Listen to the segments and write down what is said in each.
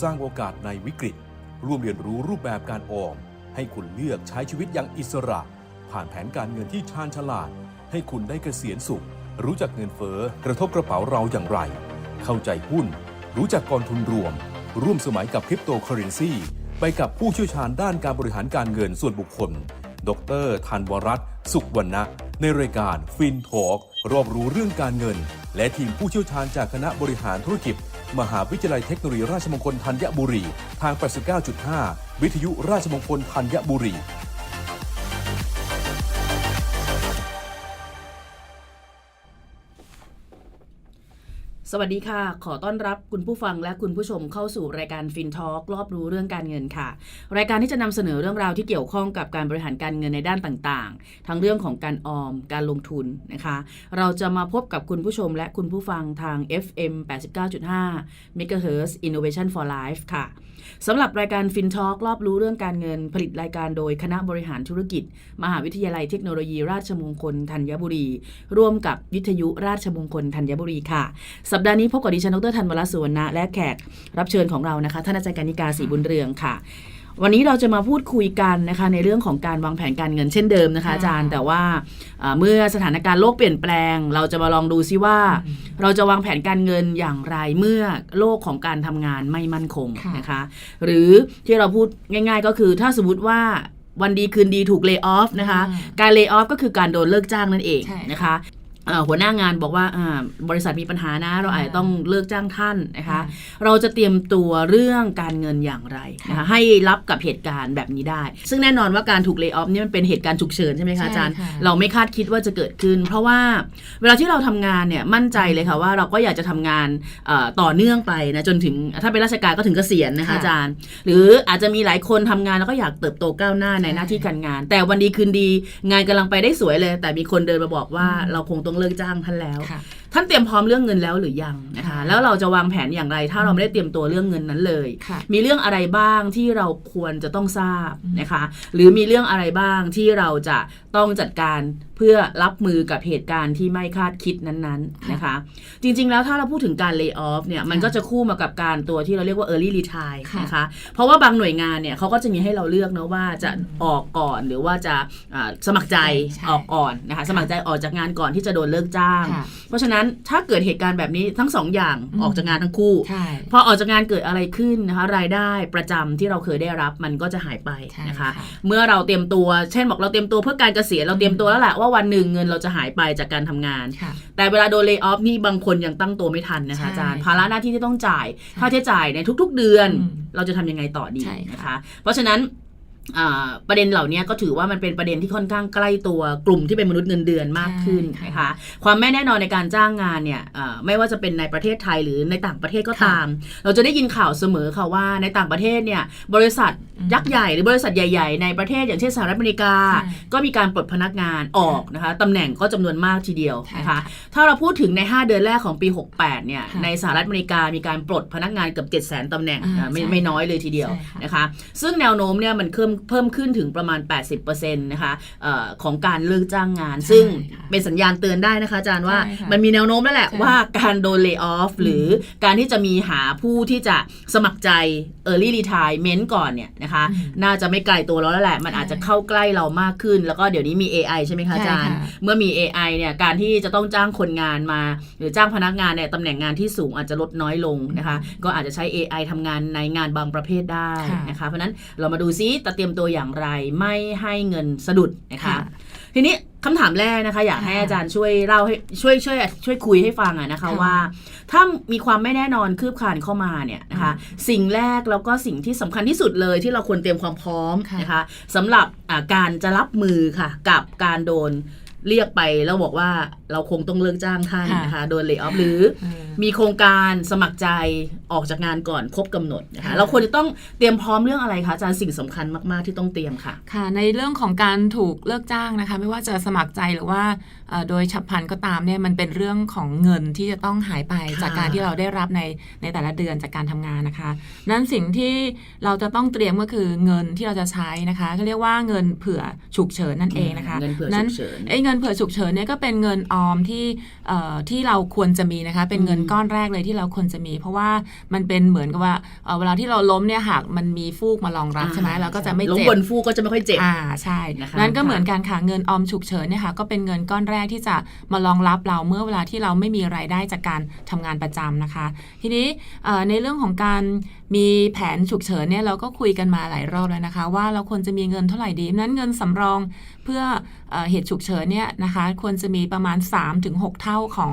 สร้างโอกาสในวิกฤต ร่วมเรียนรู้รูปแบบการออม ให้คุณเลือกใช้ชีวิตอย่างอิสระ ผ่านแผนการเงินที่ชาญฉลาด ให้คุณได้เกษียณสุข รู้จักเงินเฟ้อกระทบกระเป๋าเราอย่างไร เข้าใจหุ้น รู้จักกองทุนรวม ร่วมสมัยกับคริปโตเคอเรนซีไปกับผู้เชี่ยวชาญด้านการบริหารการเงินส่วนบุคคล ดรธันวรัตน์สุขวรรณะ ในรายการฟินทอล์กรอบรู้เรื่องการเงิน และทีมผู้เชี่ยวชาญจากคณะบริหารธุรกิจ มหาวิทยาลัยเทคโนโลยีราชมงคลธัญบุรี ทาง 89.5 วิทยุราชมงคลธัญบุรี สวัสดีค่ะ ขอต้อนรับคุณผู้ฟังและคุณผู้ชมเข้าสู่รายการฟินทอล์กรอบรู้เรื่องการเงินค่ะ รายการที่จะนำเสนอเรื่องราวที่เกี่ยวข้องกับการบริหารการเงินในด้านต่างๆ ทั้งเรื่องของการออม การลงทุนนะคะ เราจะมาพบกับคุณผู้ชมและคุณผู้ฟังทาง FM 89.5 MHz Innovation for Life ค่ะสำหรับรายการฟินทอล์กรอบรู้เรื่องการเงินผลิตรายการโดยคณะบริหารธุรกิจ มหาวิทยาลัยเทคโนโลยีราชมงคลธัญบุรี ร่วมกับวิทยุราชมงคลธัญบุรีค่ะสัปดาห์นี้พบกับดิฉันดรธันวรสุวรรณะและแขกรับเชิญของเรานะคะท่านอาจารย์กานิกาศรีบุญเรืองค่ะ วันนี้เราจะมาพูดคุยกันนะคะในเรื่องของการวางแผนการเงินเช่นเดิมนะคะอาจารย์แต่ว่าเมื่อสถานการณ์โลกเปลี่ยนแปลง เราจะมาลองดูซิว่า เราจะวางแผนการเงินอย่างไรเมื่อโลกของการทำงานไม่มั่นคงนะคะ หรือที่เราพูดง่าย ๆ ก็คือถ้าสมมติว่าวันดีคืนดีถูกเลิกออฟนะคะ การเลิกออฟก็คือการโดนเลิกจ้างนั่นเองนะคะ หัวหน้างานบอกว่าอ่าบริษัทมีปัญหานะ เราอาจจะต้องเลิกจ้างท่านนะคะ เราจะเตรียมตัวเรื่องการเงินอย่างไรนะคะค่ะให้รับกับเหตุการณ์แบบนี้ได้ ซึ่งแน่นอนว่าการถูกเลิกออฟนี่มันเป็นเหตุการณ์ฉุกเฉินใช่ไหมคะอาจารย์ใช่ค่ะเราไม่คาดคิดว่าจะเกิดขึ้น เพราะว่าเวลาที่เราทำงานเนี่ยมั่นใจเลยค่ะว่าเราก็อยากจะทำงานเอ่อต่อเนื่องไปนะจนถึงถ้าเป็นราชการก็ถึงเกษียณนะคะค่ะอาจารย์ หรืออาจจะมีหลายคนทำงานแล้วก็อยากเติบโตก้าวหน้าในใช่หน้าที่การงาน แต่วันดีคืนดีงานกำลังไปได้สวยเลย แต่มีคนเดินมาบอกว่าอืมเราคงต้องเลิกจ้างท่านแล้ว ท่านเตรียมพร้อมเรื่องเงินแล้วหรือยังนะคะค่ะแล้วเราจะวางแผนอย่างไร ถ้าเราไม่ได้เตรียมตัวเรื่องเงินนั้นเลยค่ะมีเรื่องอะไรบ้างที่เราควรจะต้องทราบอืมนะคะ หรือมีเรื่องอะไรบ้างที่เราจะต้องจัดการเพื่อรับมือกับเหตุการณ์ที่ไม่คาดคิดนั้นๆนะคะ จริงๆแล้วถ้าเราพูดถึงการ lay off เนี่ยมันก็จะคู่มากับการตัวที่เราเรียกว่า early retire ค่ะนะคะ เพราะว่าบางหน่วยงานเนี่ยเขาก็จะมีให้เราเลือกนะว่าจะออกก่อนหรือว่าจะอ่าสมัครใจใช่ออกก่อนนะคะสมัครใจออกจากงานก่อนที่จะโดนเลิกจ้างค่ะเพราะฉะนั้นถ้าเกิดเหตุการณ์แบบนี้ทั้งสองอย่างอืมออกจากงานทั้งคู่ใช่พอออกจากงานเกิดอะไรขึ้นนะคะรายได้ประจำที่เราเคยได้รับมันก็จะหายไปใช่นะคะค่ะเมื่อเราเตรียมตัว เช่นบอกเราเตรียมตัวเพื่อการเกษียณเราเตรียมตัวแล้วแหละว่าวันหนึ่งเงินเราจะหายไปจากการทำงานค่ะแต่เวลาโดนเล y off นี่บางคนยังตั้งตัวไม่ทันนะคะใช่อาจารย์ภาระหน้าที่ที่ต้องจ่ายค่าใช้จ่ายในทุก ๆ เดือนอืมเราจะทำยังไงต่อดีใช่ค่ะนะคะ เพราะฉะนั้นอ่า ประเด็นเหล่านี้ก็ถือว่ามันเป็นประเด็นที่ค่อนข้างใกล้ตัวกลุ่มที่เป็นมนุษย์เงินเดือนมากขึ้นใช่ค่ะนะคะความไม่แน่นอนในการจ้างงานเนี่ยอ่าไม่ว่าจะเป็นในประเทศไทยหรือในต่างประเทศก็ค่ะตาม เราจะได้ยินข่าวเสมอค่ะว่าในต่างประเทศเนี่ยบริษัทอืมยักษ์ใหญ่หรือบริษัทใหญ่ ๆ ในประเทศอย่างเช่นสหรัฐอเมริกาใช่ก็มีการปลดพนักงานออกนะคะตำแหน่งก็จำนวนมากทีเดียวใช่นะคะค่ะถ้าเราพูดถึงใน 5 เดือนแรกของปี 68เนี่ยค่ะในสหรัฐอเมริกามีการปลดพนักงานเกือบ7 0 0 0 0ตำแหน่งอ่าอ่าไม่ใช่ไม่น้อยเลยทีเดียวใช่ค่ะนะคะซึ่งแนวโน้มเนี่ยมันเพิ่มเพิ่มขึ้นถึงประมาณ 80%นะคะเอ่อของการเลิกจ้างงาน ซึ่งค่ะเป็นสัญญาณเตือนได้นะคะอาจารย์ว่าใช่ค่ะมันมีแนวโน้มแล้วแหละใช่ว่าการโดน lay off หรือการที่จะมีหาผู้ที่จะสมัครใจ early retirement ก่อนเนี่ยนะคะอืมน่าจะไม่ไกลตัวเราแล้วแหละ มันอาจจะเข้าใกล้เรามากขึ้น แล้วก็เดี๋ยวนี้มี AI ใช่ไหมคะอาจารย์ใช่ค่ะเมื่อมี AI เนี่ยการที่จะต้องจ้างคนงานมา หรือจ้างพนักงานเนี่ยตำแหน่งงานที่สูงอาจจะลดน้อยลงนะคะ ก็อาจจะใช้ AI ทำงานในงานบางประเภทได้ค่ะนะคะ เพราะฉะนั้นเรามาดูซิจะเตรียมตัวอย่างไรไม่ให้เงินสะดุดนะคะค่ะทีนี้คำถามแรกนะคะ อยากให้ค่ะอาจารย์ช่วยเล่าให้ช่วยช่วยช่วยคุยให้ฟังอะนะคะค่ะว่า ถ้ามีความไม่แน่นอนคืบคลานเข้ามาเนี่ยนะคะ สิ่งแรกแล้วก็สิ่งที่สำคัญที่สุดเลยที่เราควรเตรียมความพร้อมค่ะนะคะสำหรับอ่าการจะรับมือค่ะกับการโดน เรียกไปแล้วบอกว่าเราคงต้องเลิกจ้างท่านค่ะนะคะโดนเล y off หรือเออมีโครงการสมัครใจออกจากงานก่อนครบกำหนดนะคะค่ะเราควรจะต้องเตรียมพร้อมเรื่องอะไรคะอาจารย์สิ่งสำคัญมาก ๆ ที่ต้องเตรียมค่ะ ค่ะ ในเรื่องของการถูกเลิกจ้างนะคะ ไม่ว่าจะสมัครใจหรือว่าเอ่อ โดยฉับพลันก็ตามเนี่ยมันเป็นเรื่องของเงินที่จะต้องหายไปค่ะจากการที่เราได้รับในในแต่ละเดือนจากการทำงานนะคะ นั้นสิ่งที่เราจะต้องเตรียมก็คือเงินที่เราจะใช้นะคะก็เรียกว่าเงินเผื่อฉุกเฉินนั่นเองนะคะเงินเผื่อนั้ฉุนกเฉินไอ้เงินงินเผื่อฉุกเฉินเนี่ยก็เป็นเงินออมที่เอ่อที่เราควรจะมีนะคะ เป็นเงินอืมก้อนแรกเลยที่เราควรจะมี เพราะว่ามันเป็นเหมือนกับว่าเอ่อเวลาที่เราล้มเนี่ยหากมันมีฟูกมารองรับใช่ไหมเราก็จะไม่ล้มเจ็บบนฟูกก็จะไม่ค่อยเจ็บอ่าใช่นะคะนั้นก็ค่ะเหมือนกันค่ะเงินออมฉุกเฉินเนี่ยค่ะก็เป็นเงินก้อนแรกที่จะมารองรับเราเมื่อเวลาที่เราไม่มีรายได้จากการทำงานประจำนะคะ ทีนี้ในเรื่องของการ มีแผนฉุกเฉินเนี่ยเราก็คุยกันมาหลายรอบแล้วนะคะ ว่าเราควรจะมีเงินเท่าไหร่ดีนั้นเงินสำรองเพื่อเอ่อเหตุฉุกเฉินเนี่ยนะคะควรจะมีประมาณ 3-6 เท่าของ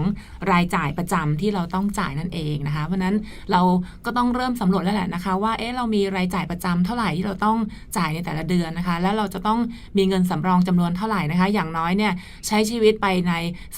รายจ่ายประจำที่เราต้องจ่ายนั่นเองนะคะ เพราะฉะนั้นเราก็ต้องเริ่มสำรวจแล้วแหละนะคะ ว่าเอ๊ะเรามีรายจ่ายประจำเท่าไหร่ที่เราต้องจ่ายในแต่ละเดือนนะคะ แล้วเราจะต้องมีเงินสำรองจำนวนเท่าไหร่นะคะ อย่างน้อยเนี่ยใช้ชีวิตไปใน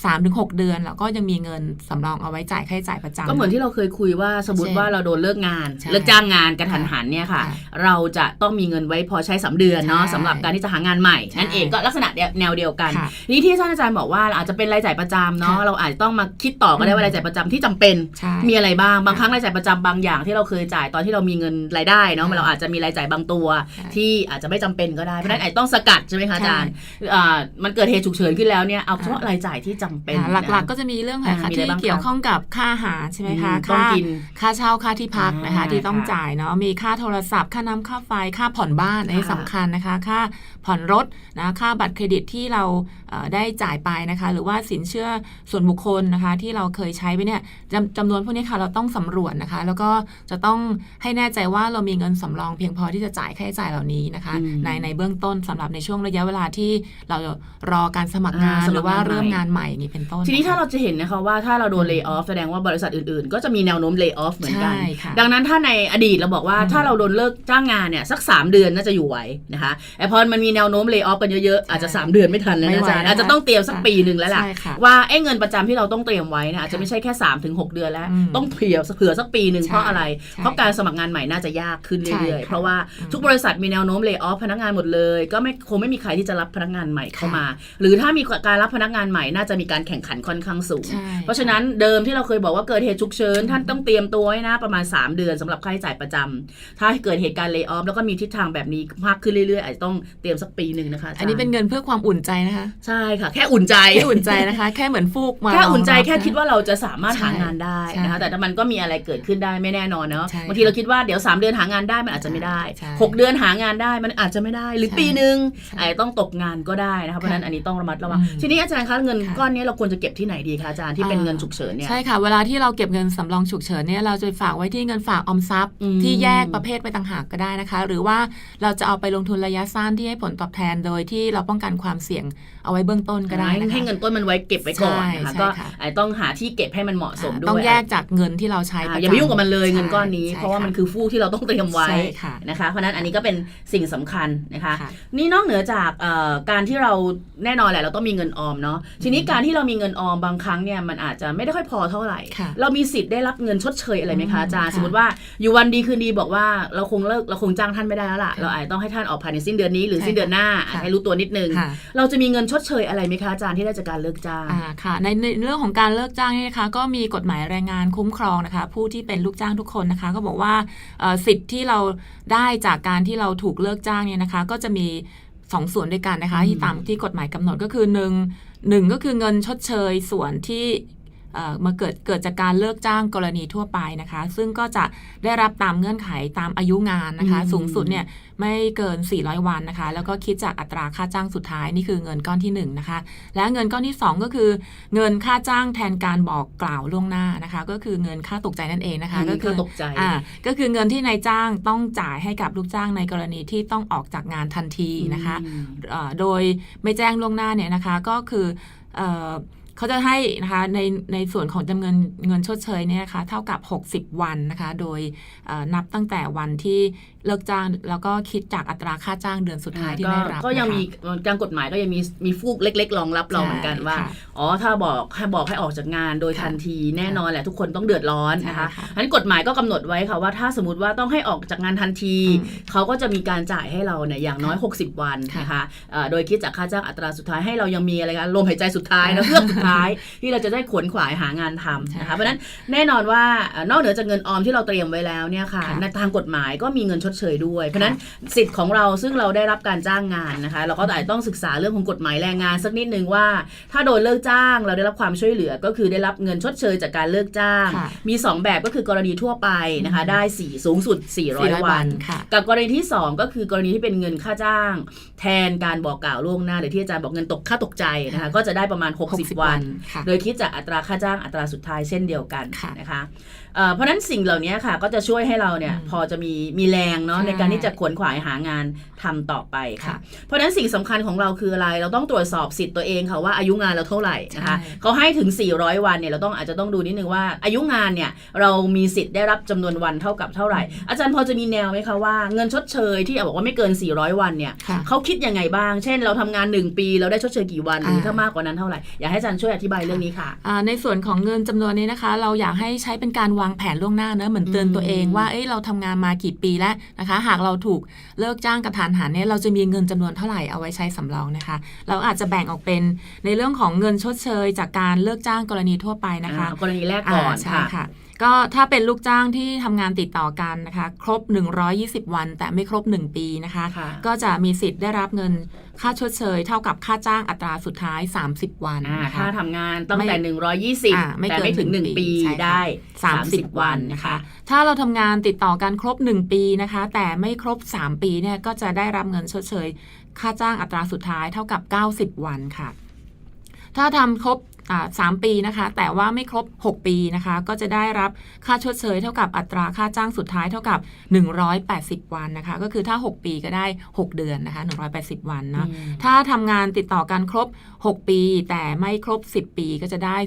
3-6 เดือน แล้วก็ยังมีเงินสำรองเอาไว้จ่ายค่าใช้จ่ายประจำก็เหมือนที่เราเคยคุยว่าสมมติเช่นว่าเราโดนเลิกงานใช่เลิกจ้างงานกระทันหันเนี่ยค่ะค่ะ เราจะต้องมีเงินไว้พอใช้สามเดือนเนาะใช่สำหรับการที่จะหางานใหม่ใช่นั่นเองก็ลักษณะแนวเดียวกันค่ะนี่ที่ท่านอาจารย์บอกว่าอาจจะเป็นรายจ่ายประจำเนาะค่ะเราอาจจะต้องมาคิดต่อก็ได้ว่าอืมรายจ่ายประจำที่จำเป็นใช่มีอะไรบ้างบางค่ะครั้งรายจ่ายประจำบางอย่างที่เราเคยจ่ายตอนที่เรามีเงินรายได้เนาะค่ะเราอาจจะมีรายจ่ายบางตัวใช่ที่อาจจะไม่จำเป็นก็ได้เพราะฉะนั้นอาจจะต้องสกัดใช่ไหมคะอาจารย์ใช่อ่ามันเกิดเหตุฉุกเฉินขึ้นแล้วเนี่ยเอาเฉพาะค่ะรายจ่ายที่จำเป็นอ่าหลักๆ ก็จะมีเรื่องอะไรอ่าคะมีอะไรที่บ้างคะเกี่ยวข้องกับค่าอาหารใช่ไหมคะอืมต้องค่ากินค่าเช่าค่าที่พักนะคะอ่าที่ต้องค่ะจ่ายเนาะมีค่าโทรศัพท์ค่าน้ำค่าไฟค่าผ่อนบ้านอันนี้ค่ะสำคัญนะคะ ค่าผ่อนรถนะค่าบัตรเครดิตที่เราเอ่อ ได้จ่ายไปนะคะ หรือว่าสินเชื่อส่วนบุคคลนะคะ ที่เราเคยใช้ไปเนี่ยจำจำนวนพวกนี้ค่ะเราต้องสำรวจนะคะ แล้วก็จะต้องให้แน่ใจว่าเรามีเงินสำรองเพียงพอที่จะจ่ายค่าใช้จ่ายเหล่านี้นะคะอืมในในเบื้องต้นสำหรับในช่วงระยะเวลาที่เรารอการสมัครงานอ่าสมัครงานหรือว่าเริ่มใหม่งานใหม่อย่างนี้เป็นต้น ทีนี้ะคะถ้าเราจะเห็นนะคะว่าถ้าเราโดนอืมเลิกออฟแสดงว่าบริษัทอื่นๆ ก็จะมีแนวโน้มเลิกออฟเหมือนกันใช่ค่ะดังนั้นถ้าในอดีตเราบอกว่าอืมถ้าเราโดนเลิกจ้างงานเนี่ยสัก 3 เดือนน่าจะอยู่ไหวนะคะแต่พอมันมีแนวโน้มเลิกออฟกันเยอะๆอาจจะ 3 เดือนไม่ทันแล้วไม่นะไหวอาจารย์นะคะอาจจะต้องเตรียมสักปีหนึ่งแล้วล่ะใช่ค่ะว่าไอ้เงินประจำที่เราต้องเตรียมไว้เนะอาจจะไม่ใช่แค่3ถึง6เดือนแล้วอืมต้องเผื่อเผื่อสักปีหนึ่งใช่เพราะอะไรใช่เพราะการสมัครงานใหม่น่าจะยากขึ้นใช่เรื่อยๆค่ะเพราะว่าอืมทุกบริษัทมีแนวโน้มเลิกออฟพนักงานหมดเลย ก็ไม่คงไม่มีใครที่จะรับพนักงานใหม่เข้ามา หรือถ้ามีการรับพนักงานใหม่น่าจะมีการแข่งขันค่อนข้างสูงใช่เพราะฉะนั้นเดิมที่เราเคยบอกว่าเกิดเหตุฉุกเฉินท่านต้องเตรียมตัวไว้นะประมาณ 3 เดือนสำหรับค่าใช้จ่ายประจำถ้าเกิดเหตุการณ์เล y o อ f แล้วก็มีทิศทางแบบนี้มากขึ้นเรื่อยๆอาจจะต้องเตรียมสักปีหนึ่งนะคะาจารย์อันนี้เป็นเงินเพื่อความอุ่นใจนะคะใช่ค่ะ แค่อุ่นใจแค่อุ่นใจนะคะ แค่เหมือนฟูกมาแค่อุ่นใจรองรับแค่คิดนะว่าเราจะสามารถใช่หางานได้ใช่นะคะแต่ถ้ามันก็มีอะไรเกิดขึ้นได้ไม่แน่นอนเนาะใช่บางทีเราคิดว่าเดี๋ยว 3 เดือนหางานได้มันอาจจะไม่ได้ใช่6เดือนหางานได้มันอาจจะไม่ได้ หรือใช่ปีหนึ่งใช่อาจจะต้องตกงานก็ได้นะคะเพราะฉะนั้นอันนี้ต้องระมัดระวังอืมทีนี้อาจารย์คะเงินค่ะก้อนนี้เราควรจะเก็บที่ไหนดีคะอาจารย์ที่เป็นอ่าเงินฉุกเฉินเนี่ยใช่ค่ะเวลาที่เราเก็บเงินสำรองฉุกเฉินเนี่ยเราจะฝากไว้ที่เงินฝากออมทรัพย์อืมที่แยกประเภทไปต่างหากก็ได้นะคะ หรือว่าเราจะเอาไปลงทุนระยะสั้นที่ให้ผลตอบแทนโดยที่เราป้องกันความเสี่ยงเอาไว้เบื้องต้นก็ได้นะคะให้เงินต้นมันไว้เก็บไว้ก่อนนะคะใช่ก็ค่ะอาจจะต้องหาที่เก็บให้มันเหมาะสมด้วยต้องแยกจากเงินที่เราใช้ประอ่าจำอย่าไปยุ่งกับมันเลยเงินก้อนนี้ใช่เพราะว่ามันคือฟูกที่เราต้องเตรียมไว้ใช่ค่ะนะคะ เพราะฉะนั้นอันนี้ก็เป็นสิ่งสำคัญนะคะค่ะนี่นอกเหนือจากเอ่อการที่เราแน่นอนแหละเราต้องมีเงินออมเนาะทีนี้การที่เรามีเงินออมบางครั้งเนี่ยมันอาจจะไม่ได้ค่อยพอเท่าไหร่ค่ะเรามีสิทธิ์ได้รับเงินชดเชยอะไรไหมคะอาจารย์ค่ะสมมติว่าอยู่วันดีคืนดีบอกว่าเราคงเลิกเราคงจ้างท่านไม่ได้แล้วล่ะค่ะเราอาจจะต้องให้ท่านออกภายในสิ้นเดือนนี้หรือใช่สิ้นเดือนหน้าค่ะให้รู้ตัวนิดนึงค่ะเราจะมีเงินชดเชยอะไรไหมคะอาจารย์ที่ได้จากการเลิกจ้างอ่าค่ะในในเรื่องของการเลิกจ้างนี่นะคะ ก็มีกฎหมายแรงงานคุ้มครองนะคะ ผู้ที่เป็นลูกจ้างทุกคนนะคะ ก็บอกว่าเอ่อสิทธิ์ที่เราได้จากการที่เราถูกเลิกจ้างเนี่ยนะคะ ก็จะมีสองส่วนด้วยกันนะคะอืมที่ตามที่กฎหมายกำหนดก็คือหนึ่งหนึ่งก็คือเงินชดเชยส่วนที่เอ่อ มาเกิดเกิดจากการเลิกจ้างกรณีทั่วไปนะคะ ซึ่งก็จะได้รับตามเงื่อนไขตามอายุงานนะคะอืมสูงสุดเนี่ยไม่เกิน 400 วันนะคะ แล้วก็คิดจากอัตราค่าจ้างสุดท้ายนี่คือเงินก้อนที่หนึ่งนะคะ และเงินก้อนที่ 2 ก็คือ เงินค่าจ้างแทนการบอกกล่าวล่วงหน้านะคะ ก็คือเงินค่าตกใจนั่นเองนะคะอืมก็คือค่าตกใจอ่าก็คือเงินที่นายจ้างต้องจ่ายให้กับลูกจ้างในกรณีที่ต้องออกจากงานทันทีนะคะอืมเอ่อโดยไม่แจ้งล่วงหน้าเนี่ยนะคะก็คือเอ่อ เขาจะให้นะคะในในส่วนของจำเงินเงินชดเชยเนี่ยนะคะเท่ากับ 60 วันนะคะ โดยนับตั้งแต่วันที่เลิกจ้างแล้วก็คิดจากอัตราค่าจ้างเดือนสุดท้ายที่ก็ได้รับ ก็ยังนะคะมีการกฎหมายก็ยังมีมีฟูกเล็ก ๆ รองรับเราเหมือนกันว่าใช่ค่ะอ๋อถ้าบอกให้บอกให้ออกจากงานโดยค่ะทันทีแน่นอนแหละทุกคนต้องเดือดร้อนนะคะใช่ค่ะฉะนั้นกฎหมายก็กำหนดไว้ค่ะว่าถ้าสมมติว่าต้องให้ออกจากงานทันทีอืมเขาก็จะมีการจ่ายให้เราเนี่ยอย่างน้อย 60 วันค่ะนะคะเอ่อโดยคิดจากค่าจ้างอัตราสุดท้ายให้เรายังมีอะไรกันลมหายใจสุดท้ายนะเพื่อกสุดท้ายที่เราจะได้ขวนขวายหางานทำนะคะเพราะฉะนั้นแน่นอนว่าเอ่อนอกเหนือจากเงินออมที่เราเตรียมไว้แล้วเนี่ยค่ะค่ะในทางกฎหมายก็มีเงินชดดเชยด้วย เพราะฉะนั้นสิทธิ์ของเราซึ่งเราได้รับการจ้างงานนะคะ เราก็อาจจะต้องศึกษาเรื่องของกฎหมายแรงงานสักนิดนึงว่า ถ้าโดนเลิกจ้างเราได้รับความช่วยเหลือก็คือได้รับเงินชดเชยจากการเลิกจ้างค่ะมี 2 แบบก็คือกรณีทั่วไปนะคะได้สี่สูงสุด 400 วันค่ะกับกรณีที่ 2 ก็คือกรณีที่เป็นเงินค่าจ้าง แทนการบอกกล่าวล่วงหน้าหรือที่อาจารย์บอกเงินตกค่าตกใจนะคะก็จะได้ประมาณ 60 วันค่ะโดยคิดจากอัตราค่าจ้างอัตราสุดท้ายเช่นเดียวกันค่ะนะคะ เอ่อเพราะฉะนั้นสิ่งเหล่านี้ค่ะก็จะช่วยให้เราเนี่ยอืมพอจะมีมีแรงเนาะใช่ในการที่จะขวนขวายหางานทำต่อไปค่ะค่ะเพราะฉะนั้นสิ่งสำคัญของเราคืออะไร เราต้องตรวจสอบสิทธิ์ตัวเองค่ะว่าอายุงานเราเท่าไหร่นะคะใช่เขาให้ถึง 400 วันเนี่ยเราต้องอาจจะต้องดูนิดนึงว่าอายุงานเนี่ยเรามีสิทธิ์ได้รับจำนวนวันเท่ากับเท่าไหร่ อาจารย์พอจะมีแนวไหมคะว่าเงินชดเชยที่บอกว่าไม่เกิน 400 วันเนี่ยค่ะเขาคิดยังไงบ้าง เช่น เราทำงาน 1 ปี เราได้ชดเชยกี่วันหรืออ่าถ้ามากกว่านั้นเท่าไหร่อยากให้อาจารย์ช่วยอธิบายเรื่องนี้ค่ะอ่าในส่วนของเงินจำนวนนี้นะคะ เราอยากให้ใช้เป็นการวางแผนล่วงหน้าเนอะเหมือนเตือนตัวเองว่าเอ้ยเราทำงานมากี่ปีแล้วนะคะ หากเราถูกเลิกจ้างกระทานหันเนี่ยเราจะมีเงินจำนวนเท่าไหร่เอาไว้ใช้สำรองนะคะ เราอาจจะแบ่งออกเป็นในเรื่องของเงินชดเชย จากการเลิกจ้างกรณีทั่วไปนะคะอ่ากรณีแรกก่อนาใช่ค่ะค่ะ ก็ถ้าเป็นลูกจ้างที่ทำงานติดต่อกันนะคะ ครบ 120 วัน แต่ไม่ครบ 1 ปีนะคะค่ะก็จะมีสิทธิ์ได้รับเงินค่าชดเชย เท่ากับค่าจ้างอัตราสุดท้าย 30 วันอ่านะคะถ้าทำงานตั้งไม่แต่อ่า120ไม่แต่เกินไม่ถึงหนึ่ง1ปีปีใช่ค่ะได้ 30 วันนะคะ ถ้าเราทำงานติดต่อกันครบ 1 ปีนะคะ แต่ไม่ครบ 3 ปีเนี่ยก็จะได้รับเงินชดเชย ค่าจ้างอัตราสุดท้ายเท่ากับ 90 วันค่ะถ้าทำครบอ่า สามปีนะคะ แต่ว่าไม่ครบ 6 ปีนะคะ ก็จะได้รับค่าชดเชยเท่ากับอัตราค่าจ้างสุดท้ายเท่ากับ 180 วันนะคะ ก็คือถ้า 6 ปีก็ได้ 6 เดือนนะคะ 180 วันเนาะอืมถ้าทำงานติดต่อกันครบ 6 ปี แต่ไม่ครบ 10 ปีก็จะได้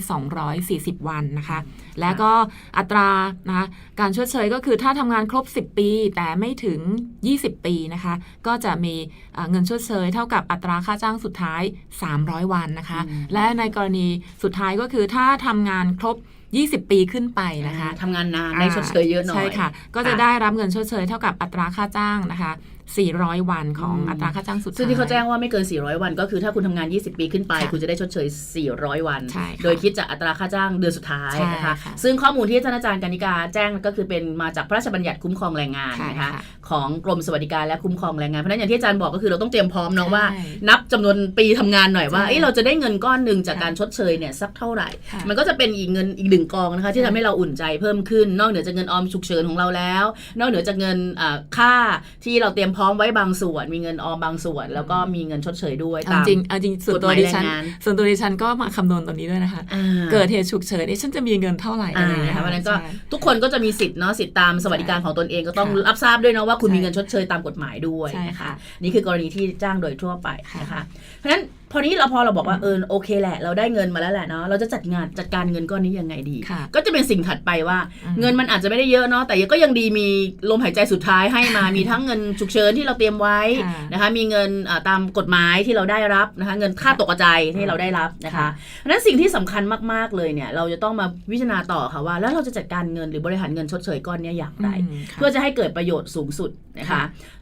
240 วันนะคะแล้วก็อัตรานะคะการชดเชยก็คือถ้าทำงานครบ 10 ปี แต่ไม่ถึง 20 ปีนะคะ ก็จะมีเอ่อเงินชดเชย เท่ากับอัตราค่าจ้างสุดท้าย 300 วันนะคะอืมและในกรณีสุดท้ายก็คือถ้าทำงานครบ 20 ปีขึ้นไปนะคะทำงานนานได้ชดเชยเยอะหน่อย ใช่ค่ะ ก็จะค่ะได้รับเงินชดเชยเท่ากับอัตราค่าจ้างนะคะ400 วันของอืมอัตราค่าจ้างสุดท้ายซึ่งที่เขาแจ้งว่าไม่เกิน 400 วันก็คือถ้าคุณทำงาน 20 ปีขึ้นไปค่ะคุณจะได้ชดเชย 400 วันใช่ค่ะโดยคิดจากอัตราค่าจ้างเดือนสุดท้ายใช่นะคะค่ะซึ่งข้อมูลที่ท่านอาจารย์กานิกาแจ้งก็คือเป็นมาจากพระราชบัญญัติคุ้มครองแรงงานใช่นะคะค่ะของกรมสวัสดิการและคุ้มครองแรงงานเพราะฉะนั้นอย่างที่อาจารย์บอกก็คือเราต้องเตรียมพร้อมเนาะว่าใช่นับจำนวนปีทำงานหน่อยว่าใช่เอ้ยเราจะได้เงินก้อนหนึ่งจากค่ะการชดเชยเนี่ยสักเท่าไหร่ค่ะมันก็จะเป็นอีกเงินอีกหนึ่งกองนะคะที่ใช่ทำให้เราอุ่นใจเพิ่มขึ้น นอกเหนือจากเงินออมฉุกเฉินของเราแล้ว นอกเหนือจากเงินอ่าค่าที่เราเตรียมพร้อมไว้บางส่วน มีเงินออมบางส่วน แล้วก็มีเงินชดเชยด้วยเอาตามจริงเอาจริงส่วนตัวกฎหมายดิฉันแรงงานส่วนตัวดิฉันก็มาคำนวณตรงนี้ด้วยนะคะอ่าเกิดเหตุฉุกเฉินเอ๊ะฉันจะมีเงินเท่าไหร่อะไรอย่างเงี้ยอ่าเพราะฉะนั้นก็ใช่ทุกคนก็จะมีสิทธิ์เนาะสิทธิ์ตามสวัสดิการของตนเองก็ต้องค่ะรับทราบด้วยเนาะว่าคุณใช่มีเงินชดเชยตามกฎหมายด้วยใช่นะคะค่ะนี่คือกรณีที่จ้างโดยทั่วไปค่ะนะคะเพราะฉะนั้น พอนี้เราพอเราบอกว่าเออโอเคแหละ เราได้เงินมาแล้วแหละเนาะเราจะจัดงานจัดการเงินก้อนนี้ยังไงดีค่ะก็จะเป็นสิ่งถัดไปว่าอืมเงินมันอาจจะไม่ได้เยอะเนาะแต่ก็ยังดีมีลมหายใจสุดท้ายให้มามีทั้งเงินฉุกเฉินที่เราเตรียมไว้ค่ะนะคะมีเงินอ่าตามกฎหมายที่เราได้รับนะคะเงินค่าตกกระจายที่เราได้รับนะคะค่ะเพราะฉะนั้นสิ่งที่สำคัญมากๆเลยเนี่ยเราจะต้องมาพิจารณาต่อค่ะว่า แล้วเราจะจัดการเงินหรือบริหารเงินชดเชยก้อนเนี้ยอย่างไรอืมค่ะเพื่อจะให้เกิดประโยชน์สูงสุดนะคะค่ะเอ่อ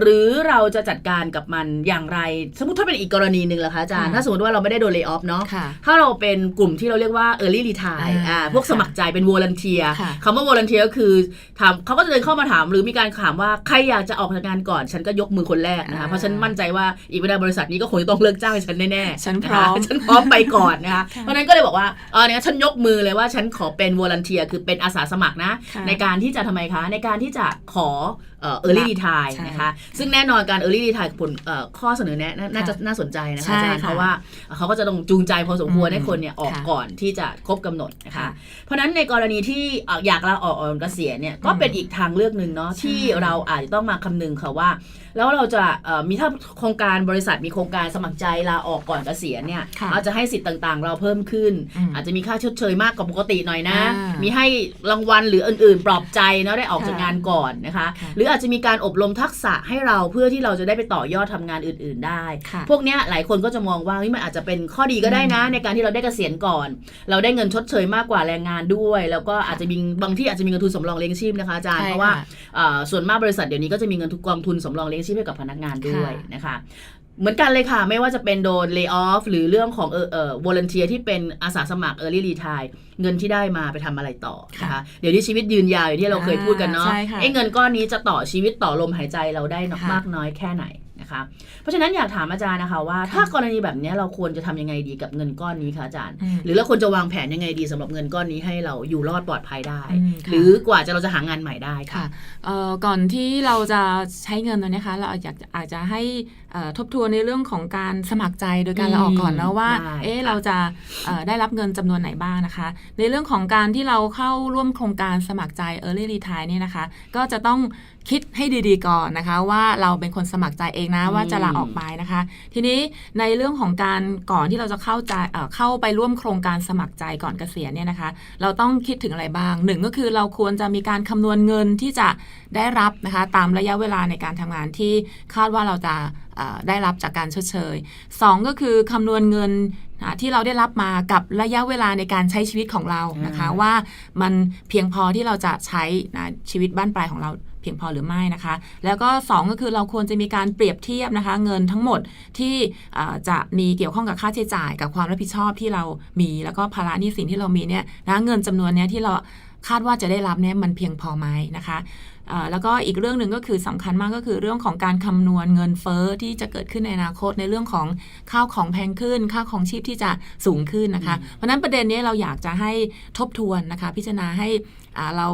หรือเราจะจัดการกับมันอย่างไร สมมติถ้าเป็นอีกกรณีหนึ่งล่ะคะอาจารย์ค่ะถ้าสมมติว่าเราไม่ได้โดนเล y off เนาะค่ะถ้าเราเป็นกลุ่มที่เราเรียกว่า early retire อ่าอ่าพวกสมัครใจเป็น volunteer ค่ะคำว่า volunteer ก็คือถามเขาก็จะเดินเข้ามาถาม หรือมีการถามว่าใครอยากจะออกจากงานก่อน ฉันก็ยกมือคนแรกนะคะอ่าเพราะฉันมั่นใจว่าอีกไม่นานบริษัทนี้ก็คงจะต้องเลิกจ้างฉันแน่ๆฉันพร้อมะคะฉันพร้อมไปก่อนนะคะเพราะฉะนั้นก็เลยบอกว่าเออเนี่ยฉันยกมือเลยว่าฉันขอเป็น volunteer คือเป็นอาสาสมัครนะค่ะในการที่จะทำไมคะในการที่จะขอเอ่อ early retire ใช่นะคะ ซึ่งแน่นอนการ early retire ผลเอ่อข้อเสนอแนะน่าน่าจะน่าสนใจนะคะอาจารย์ใช่ค่ะเพราะว่าเขาก็จะต้องจูงใจพอสมควรอืมให้คนเนี่ยออกค่ะก่อนที่จะครบกำหนดนะคะค่ะเพราะฉะนั้นในกรณีที่เอ่ออยากลาออกออกเกษียณเนี่ยก็เป็นอีกทางเลือกหนึ่งเนาะใช่ที่เราอาจจะต้องมาคำนึงค่ะว่า แล้วเราจะเอ่อมีถ้าโครงการบริษัทมีโครงการสมัครใจลาออกก่อนเกษียณเนี่ยค่ะเราจะให้สิทธิ์ต่างๆ เราเพิ่มขึ้นอืมอาจจะมีค่าชดเชยมากกว่าปกติหน่อยนะอ่ามีมีให้รางวัลหรืออื่นๆ ปลอบใจเนาะได้ออกจากค่ะงานก่อนนะคะค่ะหรืออาจจะมีการอบรมทักษะให้เราเพื่อที่เราจะได้ไปต่อยอดทำงานอื่น ๆ ได้ค่ะพวกเนี้ยหลายคนก็จะมองว่าเฮ้ยมันอาจจะเป็นข้อดีก็ได้นะ ในการที่เราได้เกษียณก่อน เราได้เงินชดเชยมากกว่าแรงงานด้วย แล้วก็อาจจะมีบางที่อาจจะมีเงินทุนสำรองเลี้ยงชีพนะคะอาจารย์ใช่เพราะว่าค่ะเอ่อส่วนมากบริษัทเดี๋ยวนี้ก็จะมีเงินทุนกองทุนสำรองเลี้ยงชีพให้กับพนักงานด้วยค่ะนะคะ เหมือนกันเลยค่ะ ไม่ว่าจะเป็นโดน lay off หรือเรื่องของเออเออ volunteer ที่เป็นอาสาสมัคร early retire เงินที่ได้มาไปทำอะไรต่อนะคะค่ะเดี๋ยวนี้ชีวิตยืนยาวอย่างที่เราเคยพูดกันเนาะอ่าใช่ค่ะไอ้เงินก้อนนี้จะต่อชีวิตต่อลมหายใจเราได้ค่ะมากน้อยแค่ไหน นะคะเพราะฉะนั้นอยากถามอาจารย์นะคะว่าถ้ากรณีแบบเนี้ยเราควรจะทำยังไงดีกับเงินก้อนนี้คะอาจารย์อืมหรือเราควรจะวางแผนยังไงดีสำหรับเงินก้อนนี้ให้เราอยู่รอดปลอดภัยได้อืมค่ะหรือกว่าจะเราจะหางานใหม่ได้ค่ะค่ะเอ่อก่อนที่เราจะใช้เงินตัวเนี้ยคะเราอาจจะอาจจะให้เอ่อทบทวนในเรื่องของการสมัครใจโดยการอืมลาออกก่อนนะว่าได้เอ๊ะค่ะเราจะเอ่อได้รับเงินจำนวนไหนบ้างนะคะ ในเรื่องของการที่เราเข้าร่วมโครงการสมัครใจ Early Retire เนี่ยนะคะ ก็จะต้อง คิดให้ดีๆก่อนนะคะ ว่าเราเป็นคนสมัครใจเองนะว่าจะลาออกไปนะคะ ทีนี้ในเรื่องของการก่อนที่เราจะเข้าใจเอ่อเข้าไปร่วมโครงการสมัครใจก่อนเกษียณเนี่ยนะคะ เราต้องคิดถึงอะไรบ้างหนึ่งก็คือเราควรจะมีการคำนวณเงินที่จะได้รับนะคะ ตามระยะเวลาในการทำงานที่คาดว่าเราจะเอ่อได้รับจากการชดเชยสองก็คือคำนวณเงินอ่าที่เราได้รับมากับระยะเวลาในการใช้ชีวิตของเรานะคะอ่าว่ามันเพียงพอที่เราจะใช้นะชีวิตบ้านปลายของเรา เพียงพอหรือไม่นะคะ แล้วก็สองก็คือเราควรจะมีการเปรียบเทียบนะคะ เงินทั้งหมดที่จะมีเกี่ยวข้องกับค่าใช้จ่าย กับความรับผิดชอบที่เรามีแล้วก็ภาระหนี้สินที่เรามีเนี่ยนะเงินจำนวนเนี้ยที่เราคาดว่าจะได้รับเนี่ยมันเพียงพอไหมนะคะแล้วก็อีกเรื่องหนึ่งก็คือสำคัญมากก็คือเรื่องของการคำนวณเงินเฟ้อที่จะเกิดขึ้นในอนาคตในเรื่องของข้าวของแพงขึ้นค่าของชีพที่จะสูงขึ้นนะคะ เพราะฉะนั้นประเด็นนี้เราอยากจะให้ทบทวนนะคะ พิจารณาให้เรา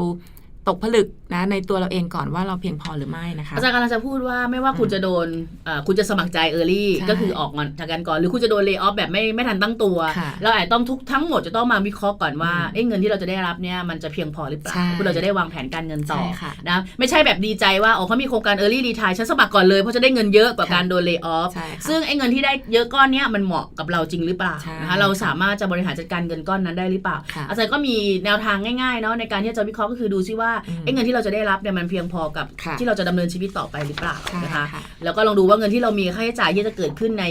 ตกผลึกนะในตัวเราเองก่อนว่าเราเพียงพอหรือไม่นะคะอาจารย์กำลังจะพูดว่าไม่ว่าคุณจะโดนเอ่อคุณจะสมัครใจเออร์ลี่ใช่ก็คือออกมาจากกันก่อน หรือคุณจะโดนเล y off แบบไม่ไม่ทันตั้งตัวค่ะเราอาจจะต้องทุกทั้งหมดจะต้องมาวิเคราะห์ก่อนว่าอืมเอ้เงินที่เราจะได้รับเนี่ยมันจะเพียงพอหรือเปล่าใช่คุณเราจะได้วางแผนการเงินต่อใช่ค่ะนะไม่ใช่แบบดีใจว่าอ๋อเขามีโครงการ early retire ฉันสมัครก่อนเลยเพราะจะได้เงินเยอะกว่าค่ะการโดน lay off ใช่ค่ะซึ่งไอ้เงินที่ได้เยอะก้อนเนี้ยมันเหมาะกับเราจริงหรือเปล่าใช่นะคะเราสามารถจะบริหารจัดการเงินก้อนนั้นได้หรือเปล่าค่ะอาจารย์ก็มีแนวทางง่ายๆเนาะในการที่จะวิเคราะห์ก็คือดูซิว่าอืมไอ้เงินที่เราจะได้รับเนี่ยมันเพียงพอกับค่ะที่เราจะดำเนินชีวิตต่อไปหรือเปล่าใช่นะคะ ค่ะ แล้วก็ลองดูว่าเงินที่เรามีค่าใช้จ่ายที่จะเกิดขึ้นใน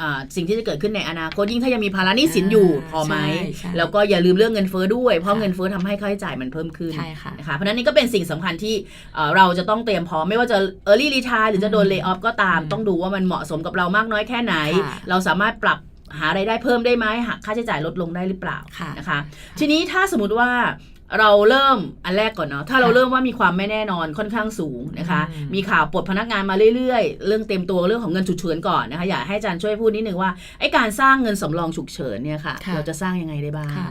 อ่าสิ่งที่จะเกิดขึ้นในอนาคตยิ่งถ้ายังมีภาระหนี้สินอยู่อ่าพอไหมใช่ใช่ แล้วก็อย่าลืมเรื่องเงินเฟ้อด้วยเพราะค่ะเงินเฟ้อทำให้ค่าใช้จ่ายมันเพิ่มขึ้น ใช่ค่ะ นะคะเพราะฉะนั้นนี่ก็เป็นสิ่งสำคัญที่เอ่อเราจะต้องเตรียมพร้อมไม่ว่าจะ early retire หรือจะโดน lay off ก็ตาม อืมต้องดูว่ามันเหมาะสมกับเรามากน้อยแค่ไหน ค่ะ เราสามารถปรับหารายได้เพิ่มได้ไหมหักค่าใช้จ่ายลดลงได้หรือเปล่าค่ะ นะคะ ทีนี้ถ้าสมมติว่า เราเริ่มอันแรกก่อนเนาะถ้าเราค่ะเริ่มว่ามีความไม่แน่นอนค่อนข้างสูงนะคะอืมมีข่าวปลดพนักงานมาเรื่อยๆ เรื่องเต็มตัวเรื่องของเงินฉุกเฉินก่อนนะคะอยากให้อาจารย์ช่วยพูดนิดนึงว่าไอ้การสร้างเงินสำรองฉุกเฉินเนี่ยค่ะค่ะเราจะสร้างยังไงได้บ้างค่ะ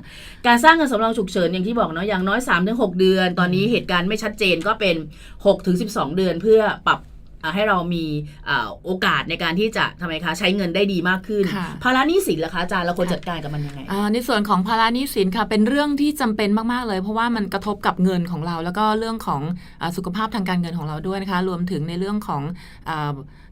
การสร้างเงินสำรองฉุกเฉินอย่างที่บอกเนาะอย่างน้อย3-6 เดือน ตอนนี้เหตุการณ์ไม่ชัดเจนก็เป็น6-12 เดือนเพื่อปรับอ่า ให้เรามีอ่าโอกาสในการที่จะทำไมคะใช้เงินได้ดีมากขึ้นค่ะภาระหนี้สินล่ะคะอาจารย์เราควรจัดการกับมันยังไงอ่าในส่วนของภาระหนี้สินค่ะเป็นเรื่องที่จำเป็นมากๆเลย เพราะว่ามันกระทบกับเงินของเรา แล้วก็เรื่องของอาสุขภาพทางการเงินของเราด้วยนะคะ รวมถึงในเรื่องของอา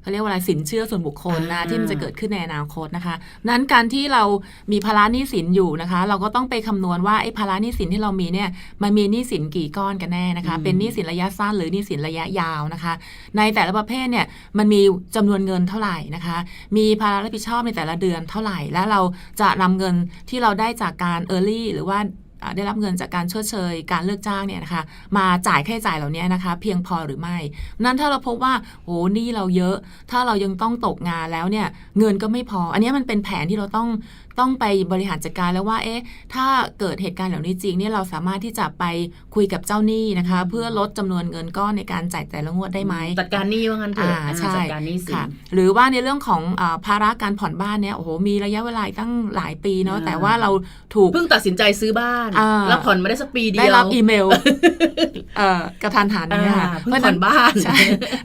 เขาเรียกว่าอะไรสินเชื่อส่วนบุคคลนะอ่าที่มันจะเกิดขึ้นในอนาคตนะคะ นั้นการที่เรามีภาระหนี้สินอยู่นะคะ เราก็ต้องไปคำนวณว่าไอ้ภาระหนี้สินที่เรามีเนี่ยมันมีหนี้สินกี่ก้อนกันแน่นะคะอืมเป็นหนี้สินระยะสั้นหรือหนี้สินระยะยาวนะคะ ในแต่ละประเภทเนี่ยมันมีจำนวนเงินเท่าไหร่นะคะ มีภาระรับผิดชอบในแต่ละเดือนเท่าไหร่ และเราจะนำเงินที่เราได้จากการ Early หรือว่าอ่า ได้รับเงินจากการชดเชย การเลิกจ้างเนี่ยนะคะมาจ่ายค่าใช้จ่ายเหล่านี้นะคะ เพียงพอหรือไม่ นั้นถ้าเราพบว่าโหนี่เราเยอะ ถ้าเรายังต้องตกงานแล้วเนี่ยเงินก็ไม่พอ อันนี้มันเป็นแผนที่เราต้อง ต้องไปบริหารจัดการแล้วว่าเอ๊ะถ้าเกิดเหตุการณ์เหล่านี้จริงเนี่ยเราสามารถที่จะไปคุยกับเจ้าหนี้นะคะ เพื่อลดจำนวนเงินก้อนในการจ่ายแต่ละงวดได้ไหมจัดการหนี้ว่างั้นเถอะอ่าอ่าใช่จัดการหนี้สินค่ะหรือว่าในเรื่องของอาภาระการผ่อนบ้านเนี่ยโอ้โหมีระยะเวลาอีกตั้งหลายปีเนาะอ่าแต่ว่าเราถูกเพิ่งตัดสินใจซื้อบ้านอ่าแล้วผ่อนมาได้สักปีเดียวได้รับอีเมลเอ่อกระทันหันเนี่ยค่ะอ่าเพิ่งผ่อนบ้านใช่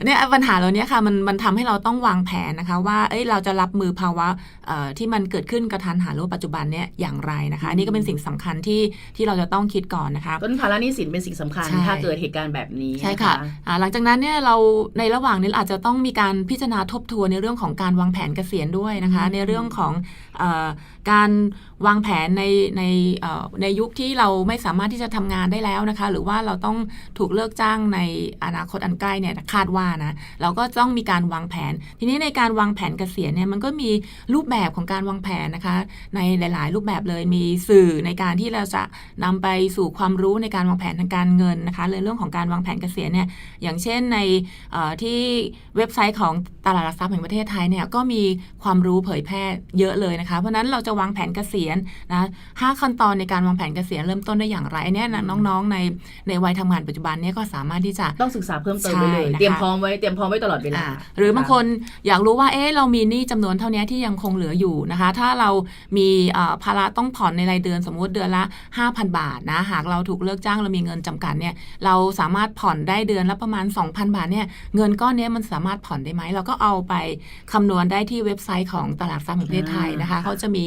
เนี่ยปัญหาเหล่านี้ค่ะมันมันทำให้เราต้องวางแผนนะคะ ว่าเอ้ยเราจะรับมือภาวะเอ่อที่มันเกิดขึ้นกระทันหันหรือว่าปัจจุบันเนี่ยอย่างไรนะคะอันนี้ก็เป็นสิ่งสำคัญที่ที่เราจะต้องคิดก่อนนะคะต้นภาระหนี้สินเป็นสิ่งสำคัญใช่ถ้าเกิดเหตุการณ์แบบนี้ใช่ค่ะนอ่าหลังจากนั้นเนี่ยเราในระหว่างนี้เราอาจจะต้องมีการพิจารณาทบทวนในเรื่องของการวางแผนเกษียณด้วยนะคะอืมในเรื่องของเออการวางแผนในในเอ่อในยุคที่เราไม่สามารถที่จะทำงานได้แล้วนะคะ หรือว่าเราต้องถูกเลิกจ้างในอนาคตอันใกล้เนี่ยคาดว่านะเราก็ต้องมีการวางแผน ทีนี้ในการวางแผนเกษียณเนี่ยมันก็มีรูปแบบของการวางแผนนะคะในหลาย ๆ รูปแบบเลยมีสื่อในการที่เราจะนำไปสู่ความรู้ในการวางแผนทางการเงินนะคะในเรื่องของการวางแผนเกษียณเนี่ยอย่างเช่นในเอ่อที่เว็บไซต์ของตลาดหลักทรัพย์แห่งประเทศไทยเนี่ยก็มีความรู้เผยแพร่เยอะเลยนะคะ เพราะฉะนั้นเราจะวางแผนเกษียณนะห้าขั้นตอนในการวางแผนเกษียณเริ่มต้นได้อย่างไรอันเนี้ยนะน้อง ๆ ในในวัยทำงานปัจจุบันเนี่ยก็สามารถที่จะต้องศึกษาเพิ่มเติมไปเลยใช่นะคะเตรียมพร้อมไว้เตรียมพร้อมไว้ตลอดเวลาอ่าหรือบางคนอยากรู้ว่าเอ๊ะเรามีหนี้จำนวนเท่านี้ที่ยังคงเหลืออยู่นะคะ ถ้าเรามีภาระต้องผ่อนในรายเดือนสมมุติเดือนละ 5,000 บาทนะหากเราถูกเลิกจ้างเรามีเงินจำกัดเนี่ยเราสามารถผ่อนได้เดือนละประมาณ 2,000 บาทเนี่ยเงินก้อนเนี้ยมันสามารถผ่อนได้ไหมเราก็เอาไปคำนวณได้ที่เว็บไซต์ของตลาดทรัพย์แห่งประเทศไทยนะคะเขาจะมี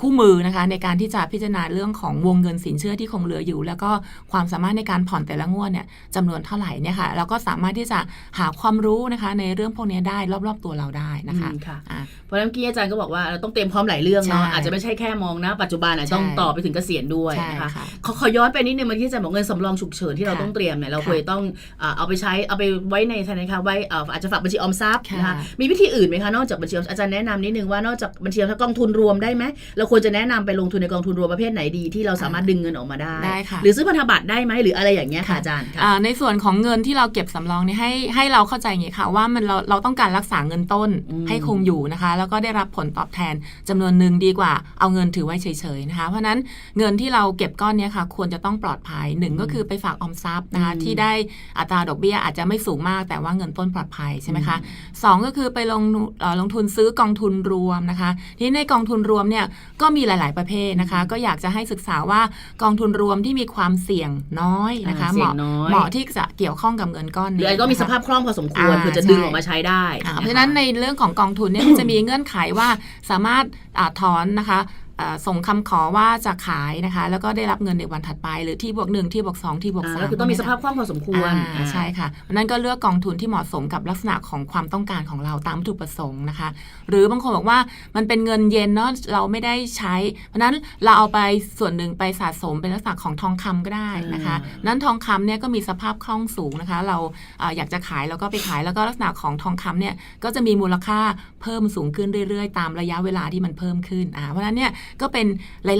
คู่มือนะคะในการที่จะพิจารณาเรื่องของวงเงินสินเชื่อที่คงเหลืออยู่ แล้วก็ความสามารถในการผ่อนแต่ละงวดเนี่ยจำนวนเท่าไหร่เนี่ยค่ะเราก็สามารถที่จะหาความรู้นะคะในเรื่องพวกนี้ได้รอบๆตัวเราได้นะคะอืมค่ะอะเพราะฉะนั้นเมื่อกี้อาจารย์ก็บอกว่าเราต้องเตรียมพร้อมหลายเรื่องเนาะใช่อาจจะไม่ใช่แค่มองนะ ปัจจุบันอาจจะต้องใช่ต่อไปถึงเกษียณด้วยใช่นะคะค่ะขอขอย้อนไปนิดนึงเมื่อกี้อาจารย์บอกเงินสำรองฉุกเฉินที่เราค่ะต้องเตรียมเนี่ยเราค่ะควรต้องอ่าเอาไปใช้เอาไปไว้ในธนาคารไว้อ่าอาจจะฝากบัญชีออมทรัพย์ค่ะนะคะมีวิธีอื่นไหมคะนอกจากบัญชีออมอาจารย์แนะนำนิดนึงว่านอกจากบัญชีออมทรัพย์กองทุนรวมได้ไหมเราควรจะแนะนำไปลงทุนในกองทุนรวมประเภทไหนดีที่เราสามารถดึงเงินออกมาได้ได้ค่ะหรือซื้อพันธบัตรได้ไหมหรืออะไรอย่างเงี้ยค่ะอาจารย์ค่ะอ่าในส่วนของเงินที่เราเก็บสำรองเนี่ยให้ให้เราเข้าใจอย่างนี้ค่ะ ว่ามันเราเราต้องการรักษาเงินต้นอืมให้คงอยู่นะคะ แล้วก็ได้รับผลตอบแทนจำนวนหนึ่งดีกว่าเอาเงินถือไว้เฉยๆนะคะ เพราะฉะนั้นเงินที่เราเก็บก้อนเนี้ยค่ะ ควรจะต้องปลอดภัยหนึ่งก็คือไปฝากออมทรัพย์นะคะอืมที่ได้อัตราดอกเบี้ยอาจจะไม่สูงมาก แต่ว่าเงินต้นปลอดภัยใช่ไหมคะสองก็คือไปลงเอ่อลงทุนซื้อกองทุนรวมนะคะ ทีนี้ในกองทุนรวมเนี่ยก็มีหลาย ๆ ประเภทนะคะ ก็อยากจะให้ศึกษาว่ากองทุนรวมที่มีความเสี่ยงน้อยนะคะอ่าเสี่เหยงมาะน้อยเหมาะที่จะเกี่ยวข้องกับเงินก้อนหรืนี้ออะไรก็มีนะคะสภาพคล่องพอสมควรอ่าเพื่อจะใช่ดึงออกมาใช้ได้อ่าคเพราะฉะนั้นในเรื่องของกองทุนเนี่ยมันจะมีเงื่อนไขว่าสามารถอาถอนนะคะอ่า ส่งคำขอว่าจะขายนะคะ แล้วก็ได้รับเงินในวันถัดไป หรือที่บวกหนึ่งที่บวกสองที่บวกอ่าสามก็คือต้องมีสภาพคล่องพอสมควรอ่าใช่ค่ะเพราะฉะนั้นก็เลือกกองทุนที่เหมาะสมกับลักษณะของความต้องการของเราตามวัตถุประสงค์นะคะ หรือบางคนบอกว่ามันเป็นเงินเย็นเนาะเราไม่ได้ใช้ เพราะฉะนั้นเราเอาไปส่วนหนึ่งไปสะสมเป็นลักษณะของทองคำก็ได้นะคะอ่านั้นทองคำเนี่ยก็มีสภาพคล่องสูงนะคะ เราเอ่ออยากจะขายแล้วก็ไปขายแล้วก็ลักษณะของทองคำเนี่ยก็จะมีมูลค่าเพิ่มสูงขึ้นเรื่อยๆ ตามระยะเวลาที่มันเพิ่มขึ้นอ่าเพราะฉะนั้นเนี่ยก็เป็น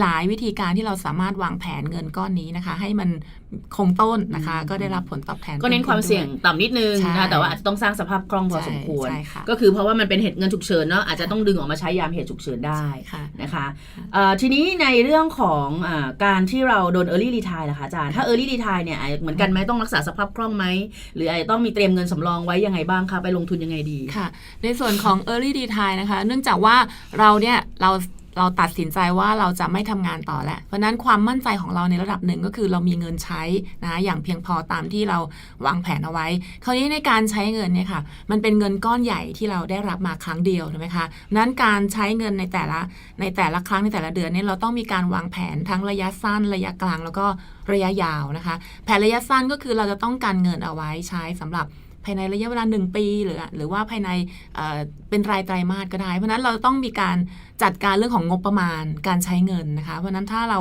หลาย ๆ วิธีการที่เราสามารถวางแผนเงินก้อนนี้นะคะ ให้มันคงต้นนะคะอืมก็ได้รับผลตอบแทนก็เน้นความเสี่ยงต่ำนิดนึงใช่นะแต่ว่าอาจจะต้องสร้างสภาพคล่องพอสมควรใช่ค่ะก็คือเพราะว่ามันเป็นเหตุเงินฉุกเฉินเนาะอาจจะต้องดึงออกมาใช้ยามเหตุฉุกเฉินได้ใช่ค่ะนะคะเอ่อทีนี้ในเรื่องของอาการที่เราโดน early retire ล่ะคะอาจารย์ถ้า early retire เนี่ยเหมือนกันไหมต้องรักษาสภาพคล่องไหมหรืออาจจะต้องมีเตรียมเงินสำรองไว้ยังไงบ้างคะไปลงทุนยังไงดีค่ะ ในส่วนของ early retire นะคะ เนื่องจากว่าเราเนี่ยเรา เราตัดสินใจว่าเราจะไม่ทำงานต่อแล้วเพราะนั้นความมั่นใจของเราในระดับหนึ่งก็คือเรามีเงินใช้นะอย่างเพียงพอตามที่เราวางแผนเอาไว้ คราวนี้ในการใช้เงินเนี่ยค่ะ มันเป็นเงินก้อนใหญ่ที่เราได้รับมาครั้งเดียวถูกไหมคะนั้นการใช้เงินในแต่ละในแต่ละครั้งในแต่ละเดือนเนี่ยเราต้องมีการวางแผนทั้งระยะสั้นระยะกลางแล้วก็ระยะยาวนะคะ แผนระยะสั้นก็คือเราจะต้องการเงินเอาไว้ใช้สำหรับภายในระยะเวลา 1 ปี หรือหรือว่าภายในเเป็นรายไตรมาสก็ได้ เพราะนั้นเราต้องมีการ จัดการเรื่องของงบประมาณการใช้เงินนะคะ เพราะฉะนั้นถ้าเรา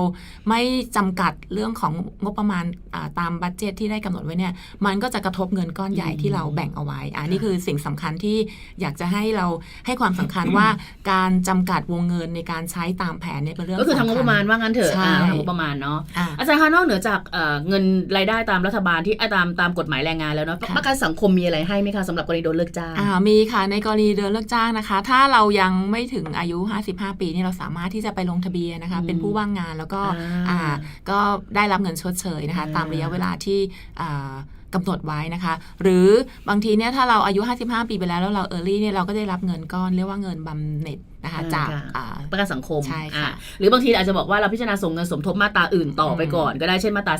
ไม่จำกัดเรื่องของงบประมาณอ่าตามบัตเจตที่ได้กำหนดไว้เนี่ยมันก็จะกระทบเงินก้อนใหญ่ที่เราแบ่งเอาไว้อันนี้คือสิ่งสำคัญที่อยากจะให้เราให้ความสำคัญว่าการจำกัดวงเงินในการใช้ตามแผนเนี่ยเป็นเรื่องก็คือทำงบสำญประมาณว่างั้นเถอะใช่อ่าทำงบประมาณเนาะอ่าอาจารย์คะนอกเหนือจากเอ่อเงินรายได้ตามรัฐบาลที่เอ้ยตามตามกฎหมายแรงงานแล้วเนาะค่ะประกันสังคมมีอะไรให้ไหมคะสำหรับกรณีโดนเลิกจ้างอ่ามีค่ะในกรณีเดือนเลิกจ้างนะคะ ถ้าเรายังไม่ถึงอายุ55 ปีนี่เราสามารถที่จะไปลงทะเบียนนะคะอืมเป็นผู้ว่างงานแล้วก็อ่าอ่าก็ได้รับเงินชดเชยนะคะอ่าตามระยะเวลาที่อ่ากำหนดไว้นะคะ หรือบางทีเนี่ยถ้าเราอายุ 55 ปีไปแล้วแล้วเราเออร์ลี่เนี่ยเราก็ได้รับเงินก้อนเรียกว่าเงินบำเหน็จนะคะอ่าจากค่ะอ่าประกันสังคมใช่ค่ะอ่าหรือบางทีอาจจะบอกว่าเราพิจารณาส่งเงินสมทบมาตราอื่นต่อไปก่อน ก็ได้เช่นมาตรา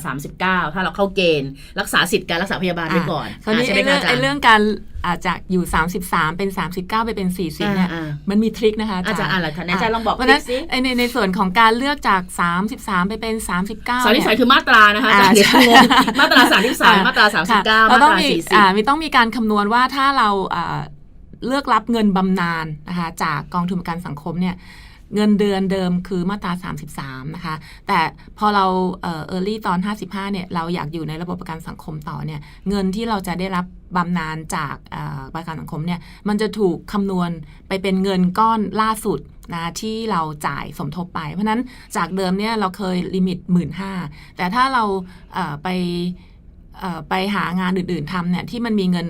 39 ถ้าเราเข้าเกณฑ์ รักษาสิทธิ์การรักษาพยาบาลไว้ก่อนคราวนี้อ่าใช่ไหมไอ้เรื่คะองอาจารไอ้ย์เรื่องการอาจากอยู่ 33 เป็น 39 ไปเป็น 40เนี่ยอ่ามันมีทริคนะคะอาจารย์อ่านอะไรคะอาจารย์ลองบอกเพราะฉะนั้นสิไอ้ในในส่วนของการเลือกจาก 33 ไปเป็น 39สามเนี่ที่ยสายคือมาตรานะคะอาจารย์อ่าเดี๋ยวงงมาตราสามที่สามมาตราสามสิบเก้าเรามาต้อตงรามีสี่สิบอ่ามีต้องมีการคำนวณว่าถ้าเราอ่า เลือกรับเงินบำนาญนะคะจากกองทุนประกันสังคมเนี่ยเงินเดือนเดิมคือมาตรา 33 นะคะ แต่พอเราเออ early ตอน 55 เนี่ย เราอยากอยู่ในระบบประกันสังคมต่อเนี่ย เงินที่เราจะได้รับบำนาญจากประกันสังคมเนี่ย มันจะถูกคำนวณไปเป็นเงินก้อนล่าสุดนะที่เราจ่ายสมทบไป เพราะนั้นจากเดิมเนี่ยเราเคยลิมิต 1 5ื่นแต่ถ้าเราเไปไปหางานอื่น ๆทำเนี่ยที่มันมีเงิน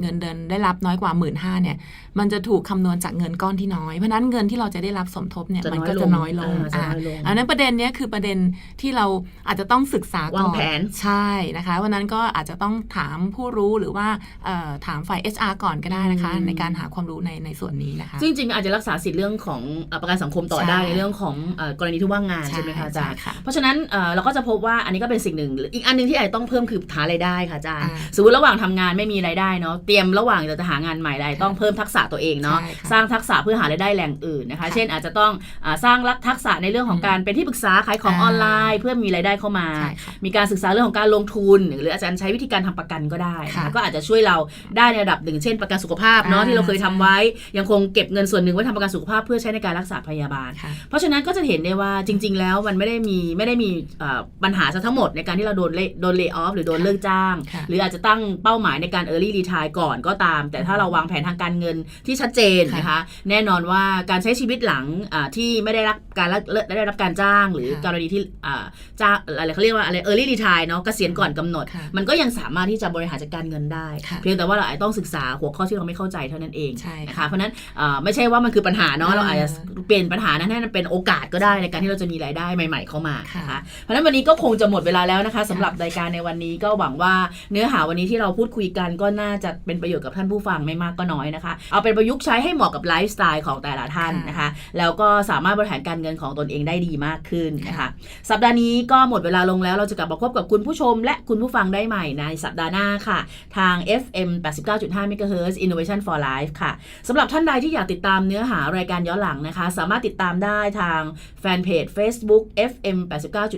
เงินเดือนได้รับน้อยกว่า 1 5ื่นเนี่ยมันจะถูกคำนวณจากเงินก้อนที่น้อย เพราะฉะนั้นเงินที่เราจะได้รับสมทบเนี่ยจะมันน้อยก็จะน้อยลงอ่าจะน้อยลงอันนั้นประเด็นเนี้ยคือประเด็นที่เราอาจจะต้องศึกษาก่อนวางแผนใช่นะคะวันนั้นก็อาจจะต้องถามผู้รู้หรือว่าเอ่อถามฝ่าย HR ก่อนก็ได้นะคะอืมในการหาความรู้ในในส่วนนี้นะคะซึ่งจริงๆอาจจะรักษาสิทธิ์เรื่องของเอ่อประกันสังคมต่อใช่ได้ในเรื่องของเอ่อกรณีที่ว่างงานใช่ไหมคะอาจารย์ใช่ค่ะเพราะฉะนั้นเอ่อเราก็จะพบว่าอันนี้ก็เป็นสิ่งหนึ่ง อีกอันหนึงที่อาจจะต้องเพิ่มคือหารายได้ค่ะอาจารย์อ่าสมมติระหว่างทำงานไม่มีรายได้เนาะเตรียมระหว่างจะหางานใหม่ได้ต้องเพิ่มทักษะตัวเองเนาะใช่ค่ะสร้างทักษะเพื่อหารายได้แหล่งอื่นนะคะค่ะเช่นอาจจะต้องอาสร้างทักษะในเรื่องของการเป็นที่ปรึกษาขายของอ่าออนไลน์ เพื่อมีรายได้เข้ามาใช่ค่ะมีการศึกษาเรื่องของการลงทุน หรืออาจารย์ใช้วิธีการทำประกันก็ได้นะคะค่ะก็อาจจะช่วยเราได้ในระดับหนึ่งเช่นประกันสุขภาพเนาะอ่าที่เราเคยทำไว้ ยังคงเก็บเงินส่วนหนึ่งไว้ทำประกันสุขภาพเพื่อใช้ในการรักษาพยาบาลค่ะเพราะฉะนั้นก็จะเห็นได้ว่าจริง ๆ แล้วมันไม่ได้มีไม่ได้มีเอ่อปัญหาซะทั้งหมดในการที่เราโดนเลโดนเล y off หรือโดนเลิกจ้างค่ะหรืออาจจะตั้งเป้าหมายในการ early retire ก่อนก็ตาม แต่ถ้าเราวางแผนทางการเงินที่ชัดเจนค่ะนะคะแน่นอนว่าการใช้ชีวิตหลังอ่าที่ไม่ได้รับการละได้รับการจ้าง หรือค่ะกรณีที่อ่าจ้างอะไรเขาเรียกว่าอะไร early retire เนาะเกษียณก่อนกำหนดค่ะมันก็ยังสามารถที่จะบริหารจัดการเงินได้ค่ะเพียงแต่ว่าเราอาจจะต้องศึกษาหัวข้อที่เราไม่เข้าใจเท่านั้นเองใช่นะค่ะคะเพราะฉะนั้นเอ่อไม่ใช่ว่ามันคือปัญหาเนาะอ่าเราอาจจะเปลี่ยนปัญหานั้นให้มันเป็นโอกาสก็ได้ในการที่เราจะมีรายได้ใหม่ ๆ เข้ามาค่ะนะคะเพราะฉะนั้นวันนี้ก็คงจะหมดเวลาแล้วนะคะสำหรับรายการในวันนี้ก็หวังว่าเนื้อหาวันนี้ที่เราพูดคุยกันก็น่าจะเป็นประโยชน์กับท่านผู้ฟังไม่มากก็น้อยนะคะเอาเป็นประยุกต์ใช้ให้เหมาะกับไลฟ์สไตล์ของแต่ละท่านนะคะ แล้วก็สามารถบริหารการเงินของตนเองได้ดีมากขึ้นนะคะ สัปดาห์นี้ก็หมดเวลาลงแล้วเราจะกลับมาพบกับคุณผู้ชม และคุณผู้ฟังได้ใหม่ในสัปดาห์หน้าค่ะ ทาง FM 89.5 MHz Innovation for Life ค่ะสำหรับท่านใดที่อยากติดตามเนื้อหารายการย้อนหลังนะคะ สามารถติดตามได้ทางแฟนเพจ Facebook FM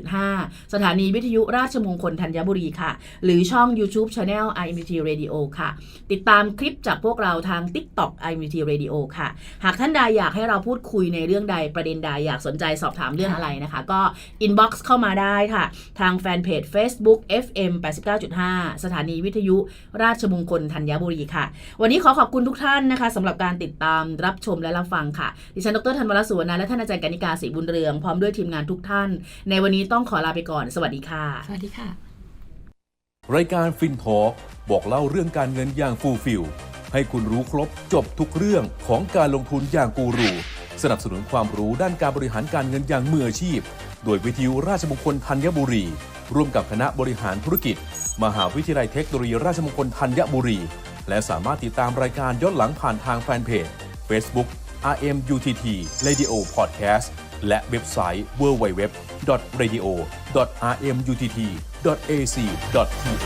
89.5 สถานีวิทยุราชมงคลธัญบุรีค่ะ หรือช่อง YouTube Channel IMT Radio ค่ะ ติดตามคลิปจากพวกเราทาง TikTok IMT Radio ค่ะ หากท่านใดอยากให้เราพูดคุยในเรื่องใดประเด็นใดอยากสนใจสอบถามเรื่องอะไรนะคะ ก็ inbox เข้ามาได้ค่ะ ทางแฟนเพจ Facebook FM 89.5 สถานีวิทยุราชมงคลธัญบุรีค่ะ วันนี้ขอขอบคุณทุกท่านนะคะสำหรับการติดตามรับชมและรับฟังค่ะ ดิฉันดรธันวรสุวรรณและท่านอาจารย์กนิกาศรีบุญเรือง พร้อมด้วยทีมงานทุกท่าน ในวันนี้ต้องขอลาไปก่อน สวัสดีค่ะ สวัสดีค่ะ รายการฟินทอ l k บอกเล่าเรื่องการเงินอย่างฟูลฟิล ให้คุณรู้ครบจบทุกเรื่องของการลงทุนอย่างกูรู สนับสนุนความรู้ด้านการบริหารการเงินอย่างมืออาชีพ โดยวิทยุราชมงคลธัญบุรี ร่วมกับคณะบริหารธุรกิจ มหาวิทยาลัยเทคโนโลยีราชมงคลธัญบุรี และสามารถติดตามรายการย้อนหลังผ่านทางแฟนเพจ Facebook RMUTT Radio Podcast และเว็บไซต์ www.radio.rmutt.ac.th